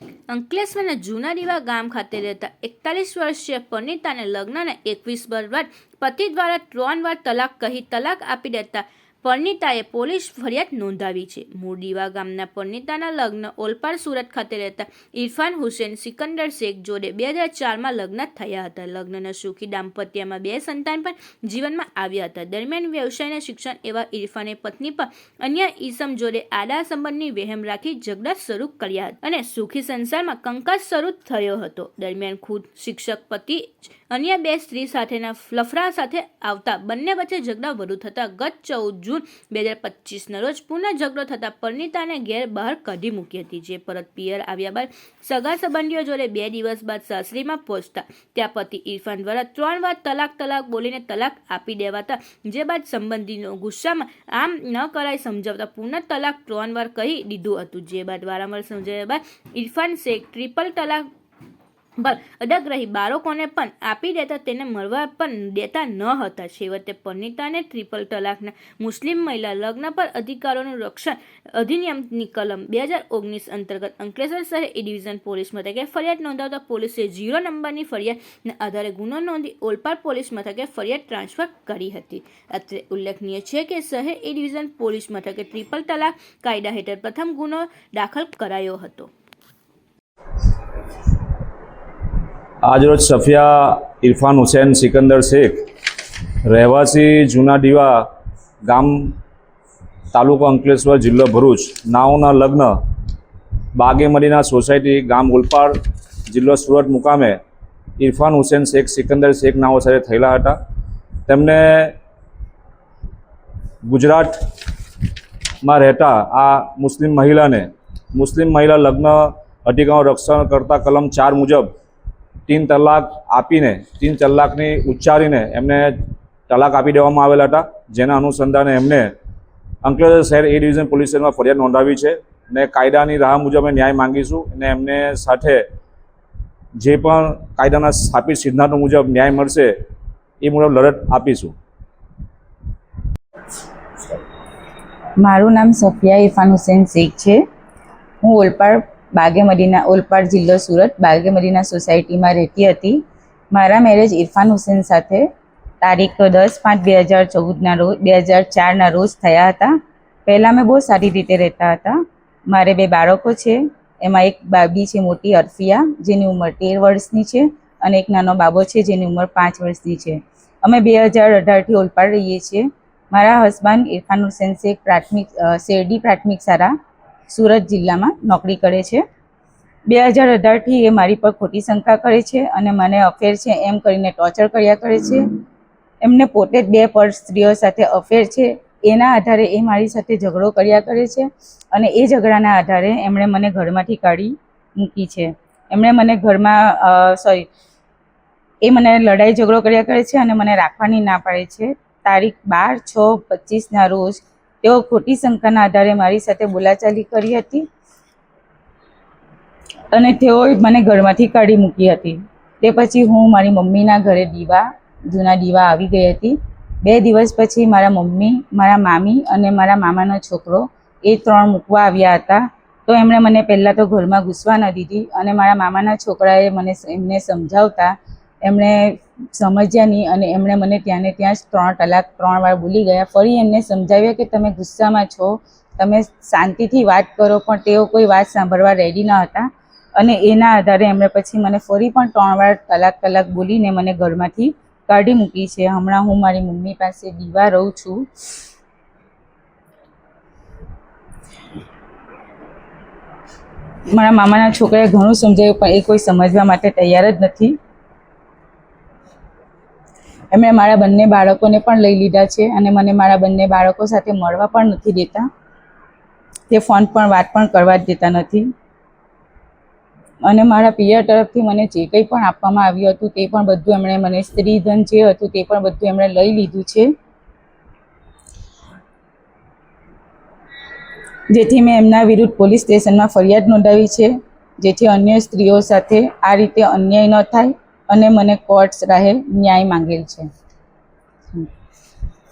અંકલેશ્વરના જૂના રીવા ગામ ખાતે રહેતા એકતાલીસ વર્ષીય પરનીતાને લગ્નના એકવીસ વર્ષ બાદ પતિ દ્વારા ત્રણ વાર તલાક કહી તલાક આપી દેતા પરનીતાએ પોલીસ ફરિયાદ નોંધાવી છે. મુરડીવા ગામના પરનીતાના લગ્ન ઓલપાડ સુરત ખાતે રહેતા ઇરફાન હુસેન સિકંદર શેખ જોડે બે હજાર ચારમાં લગ્ન થયા હતા. લગ્નના સુખી દાંપત્યમાં બે સંતાન પણ જીવનમાં આવ્યા હતા. દરમિયાન વ્યવસાયના શિક્ષણ એવા ઇરફાને પત્ની પર અન્ય ઈસમ જોડે આડા સંબંધની વહેમ રાખી ઝઘડા શરૂ કર્યા હતા અને સુખી સંસારમાં કંકાસ શરૂ થયો હતો. દરમિયાન ખુદ શિક્ષક પતિ અન્ય બે સ્ત્રી સાથેના ફ્લફરા સાથે આવતા બંને વચ્ચે ઝઘડા વધુ થતા ગત ચૌદ જૂન બે હજાર પચીસના રોજ પુનઃ ઝઘડો થતા પરનીતાને ઘેર બહાર કાઢી મૂકી હતી, જે પરત પિયર આવ્યા બાદ સગા સંબંધીઓ જોડે બે દિવસ બાદ સાસરીમાં પહોંચતા. ત્યાં પતિ ઇરફાન દ્વારા ત્રણ વાર તલાક તલાક બોલીને તલાક આપી દેવાતા, જે બાદ સંબંધીનો ગુસ્સામાં આમ ન કરાય સમજાવતા પુનઃ તલાક ત્રણ વાર કહી દીધું હતું, જે બાદ વારંવાર સમજાવ્યા બાદ ઇરફાન શેખ ટ્રિપલ તલાક અડગ રહી બાળકોને પણ આપી દેતા તેને મળવા પણ દેતા ન હતા. છેવટે પરનીતાને ટ્રિપલ તલાકના મુસ્લિમ મહિલા લગ્ન પર અધિકારોનું રક્ષણ અધિનિયમની કલમ બે હજાર ઓગણીસ અંતર્ગત અંકલેશ્વર શહેર એ ડિવિઝન પોલીસ મથકે ફરિયાદ નોંધાવતા પોલીસે ઝીરો નંબરની ફરિયાદના આધારે ગુનો નોંધી ઓલપાડ પોલીસ મથકે ફરિયાદ ટ્રાન્સફર કરી હતી. અત્રે ઉલ્લેખનીય છે કે શહેર એ ડિવિઝન પોલીસ મથકે ટ્રિપલ તલાક કાયદા હેઠળ પ્રથમ ગુનો દાખલ કરાયો હતો. આજરોજ સફિયા ઇરફાન હુસેન, સિકંદર શેખ, રહેવાસી જૂના દીવા ગામ તાલુકો અંકલેશ્વર જિલ્લો ભરૂચ, નાઓના લગ્ન બાગેમરીના સોસાયટી ગામ ઉલપાડ જિલ્લો સુરત મુકામે ઇરફાન હુસેન શેખ, સિકંદર શેખ નાઓ સાથે થયેલા હતા. તેમને ગુજરાતમાં રહેતા આ મુસ્લિમ મહિલાને, મુસ્લિમ મહિલા લગ્ન અધિકારો રક્ષણ કરતા કલમ ચાર મુજબ તીન તલાક આપીને, તીન તલાકની ઉચ્ચારીને એમને તલાક આપી દેવામાં આવેલા હતા, જેના અનુસંધાને એમને અંકલેશ્વર શહેર એ ડિવિઝન પોલીસ સ્ટેશનમાં ફરિયાદ નોંધાવી છે ને કાયદાની રાહ મુજબ ન્યાય માંગીશું અને એમને સાથે જે પણ કાયદાના સ્થાપિત સિદ્ધાંતો મુજબ ન્યાય મળશે એ મુજબ લડત આપીશું. મારું નામ સફિયા ઇરફાન હુસેન શેખ છે. હું ઓલપાડ બાગે મદીના ઓલપાડ જિલ્લો સુરત બાગેમરીના સોસાયટીમાં રહેતી હતી. મારા મેરેજ ઇરફાન હુસેન સાથે તારીખ દસ પાંચ બે હજાર ચૌદના રોજ, બે હજાર ચારના રોજ થયા હતા. પહેલાં મેં બહુ સારી રીતે રહેતા હતા. મારે બે બાળકો છે. એમાં એક બાબી છે મોટી અર્ફિયા, જેની ઉંમર તેર વર્ષની છે, અને એક નાનો બાબો છે જેની ઉંમર પાંચ વર્ષની છે. અમે બે હજાર અઢારથી ઓલપાડ રહીએ છીએ. મારા હસબન્ડ ઇરફાન હુસેન શેખ પ્રાથમિક શેરડી પ્રાથમિક શાળા સુરત જિલ્લામાં નોકરી કરે છે. બે હજાર અઢારથી એ મારી પર ખોટી શંકા કરે છે અને મને અફેર છે એમ કરીને ટોર્ચર કર્યા કરે છે. એમને પોતે જ બે પર સ્ત્રીઓ સાથે અફેર છે. એના આધારે એ મારી સાથે ઝઘડો કર્યા કરે છે અને એ ઝઘડાના આધારે એમણે મને ઘરમાંથી કાઢી મૂકી છે. એમણે મને ઘરમાં સોરી એ મને લડાઈ ઝઘડો કર્યા કરે છે અને મને રાખવાની ના પાડે છે. તારીખ બાર છ પચીસના રોજ તેઓ ખોટી શંકાના આધારે મારી સાથે બોલાચાલી કરી હતી. અને તેઓએ મને ઘરમાંથી કાઢી મૂકી હતી. તે પછી હું મારી મમ્મીના ઘરે દીવા, જૂના દીવા આવી ગઈ હતી. બે દિવસ પછી મારા મમ્મી, મારા મામી અને મારા મામાનો છોકરો એ ત્રણ મૂકવા આવ્યા હતા. તો એમણે મને પહેલાં તો ઘરમાં ઘૂસવા ન દીધી અને મારા મામાના છોકરાએ મને એમને સમજાવતા એમણે સમજ્યા નહીં અને એમણે મને ત્યાં ને ત્યાં જ ત્રણ તલાક, ત્રણ વાર બોલી ગયા. ફરી એમને સમજાવ્યા કે તમે ગુસ્સામાં છો, તમે શાંતિથી વાત કરો, પણ તેઓ કોઈ વાત સાંભળવા રેડી ન હતા. અને એના આધારે એમણે પછી મને ફરી પણ ત્રણ વાર કલાક કલાક બોલીને મને ઘરમાંથી કાઢી મૂકી છે. હમણાં હું મારી મમ્મી પાસે દીવા રહું છું. મારા મામાના છોકરાએ ઘણું સમજાવ્યું, પણ એ કોઈ સમજવા માટે તૈયાર જ નથી. એમણે મારા બંને બાળકોને પણ લઈ લીધા છે અને મને મારા બંને બાળકો સાથે મળવા પણ નથી દેતા. તે ફોન પણ વાત પણ કરવા જ દેતા નથી. અને મારા પિયર તરફથી મને જે કંઈ પણ આપવામાં આવ્યું હતું તે પણ બધું એમણે મને સ્ત્રીધન જે હતું તે પણ બધું એમણે લઈ લીધું છે. જેથી મેં એમના વિરુદ્ધ પોલીસ સ્ટેશનમાં ફરિયાદ નોંધાવી છે. જેથી અન્ય સ્ત્રીઓ સાથે આ રીતે અન્યાય ન થાય. અને મને કોર્ટ્સ રાહે ન્યાય માંગેલ છે.